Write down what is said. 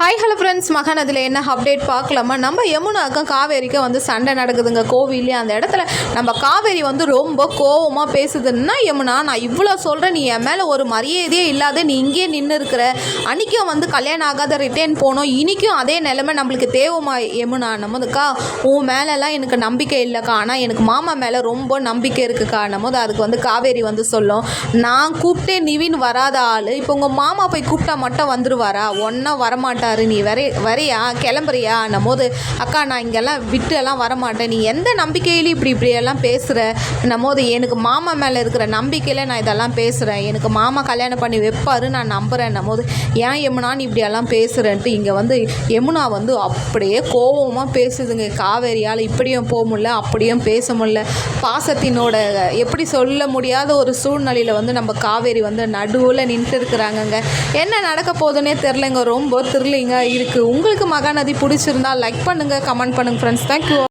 Hi hello friends மகன் அதில் என்ன அப்டேட் பார்க்கலாமா? நம்ம யமுனாக்கும் காவேரிக்கும் வந்து சண்டை நடக்குதுங்க. கோவிலே அந்த இடத்துல நம்ம காவேரி வந்து ரொம்ப கோவமாக பேசுதுன்னா யமுனா நான் இவ்வளோ சொல்கிறேன் நீ என் மேலே ஒரு மரியாதையே இல்லாத நீ இங்கேயே நின்று இருக்கிற. அன்றைக்கும் வந்து கல்யாணம் ஆகாத ரிட்டர்ன் போனோம். இன்றைக்கும் அதே நிலைமை நம்மளுக்கு தேவமா யமுனா? நம்மதுக்கா உன் மேலெலாம் எனக்கு நம்பிக்கை இல்லைக்கா. ஆனால் எனக்கு மாமா மேலே ரொம்ப நம்பிக்கை இருக்குக்கா. நம்மது அதுக்கு வந்து காவேரி வந்து சொல்லும். நான் கூப்பிட்டே நிவின் வராத ஆள். இப்போ உங்கள் மாமா போய் கூப்பிட்டா மட்டும் வந்துடுவாரா ஒன்றா வரமாட்டாரு? நீ வர வரையா? கிளம்புறியா? போது அக்கா நான் இங்கெல்லாம் விட்டு எல்லாம் வரமாட்டேன். நீ எந்த நம்பிக்கையிலும் இப்படி இப்படியெல்லாம் பேசுகிற போது எனக்கு மாமா மேலே இருக்கிற நம்பிக்கையில் நான் இதெல்லாம் பேசுகிறேன் எனக்கு மாமா கல்யாணம் பண்ணி வைப்பாரு நான் நம்புகிறேன் போது ஏன் யமுனா நீ இப்படியெல்லாம் பேசுகிறேன்ட்டு இங்கே வந்து யமுனா வந்து அப்படியே கோவமாக பேசுதுங்க. காவேரியால் இப்படியும் போக முடியல அப்படியும் பேச முடியல. பாசத்தினோட எப்படி சொல்ல முடியாத ஒரு சூழ்நிலையில் வந்து நம்ம காவேரி வந்து நடுவில் நின்று இருக்கிறாங்கங்க. என்ன நடக்க போகுதுன்னே தெரிலங்க ரொம்ப திருலிங்க இருக்குது உங்களுக்கு மகாநதி பிடிச்சிருந்தா லைக் பண்ணுங்கள் கமெண்ட் பண்ணுங்கள் ஃப்ரெண்ட்ஸ் தேங்க்யூ